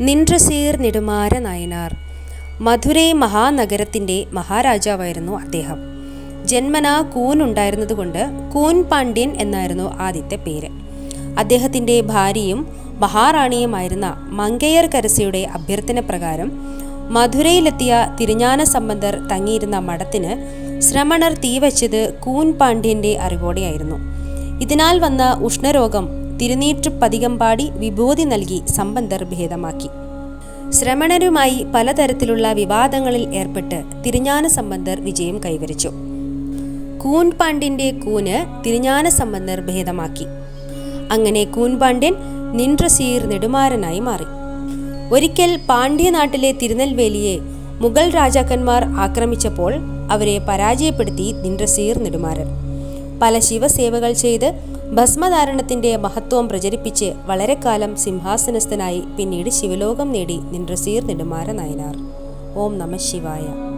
നിൻട്രസീർ നെടുമാര നായനാർ. മധുരൈ മഹാനഗരത്തിന്റെ മഹാരാജാവായിരുന്നു അദ്ദേഹം. ജന്മനാ കൂൻ ഉണ്ടായിരുന്നതുകൊണ്ട് കൂൻ പാണ്ഡ്യൻ എന്നായിരുന്നു ആദ്യത്തെ പേര്. അദ്ദേഹത്തിന്റെ ഭാര്യയും മഹാറാണിയുമായിരുന്ന മങ്കയർ കരസയുടെ അഭ്യർത്ഥന പ്രകാരം മധുരയിലെത്തിയ തിരുഞാന സംബന്ധർ തങ്ങിയിരുന്ന മഠത്തിന് ശ്രമണർ തീവച്ചത് കൂൻ പാണ്ഡ്യന്റെ അറിവോടെയായിരുന്നു. ഇതിനാൽ വന്ന ഉഷ്ണരോഗം തിരുനീറ്റുപ്പതികം പാടി വിഭൂതി നൽകി സമ്പന്തർ ഭേദമാക്കി. ശ്രമണരുമായി പലതരത്തിലുള്ള വിവാദങ്ങളിൽ ഏർപ്പെട്ട് തിരിഞ്ഞാന സംബന്ധർ വിജയം കൈവരിച്ചു. കൂൻപാണ്ടിന്റെ കൂന് തിരിഞ്ഞാന സംബന്ധർ ഭേദമാക്കി. അങ്ങനെ കൂൻപാണ്ഡ്യൻ നിൻട്രസീർ നെടുമാരനായി മാറി. ഒരിക്കൽ പാണ്ഡ്യ നാട്ടിലെ തിരുനെൽവേലിയെ മുഗൾ രാജാക്കന്മാർ ആക്രമിച്ചപ്പോൾ അവരെ പരാജയപ്പെടുത്തി നിൻട്രസീർ നെടുമാരൻ. പല ശിവസേവകൾ ചെയ്ത് ഭസ്മധാരണത്തിന്റെ മഹത്വം പ്രചരിപ്പിച്ച് വളരെ കാലം സിംഹാസനസ്ഥനായി പിന്നീട് ശിവലോകം നേടി നിൻട്രസീർ നെടുമാര നായനാർ. ഓം നമ ശിവായ.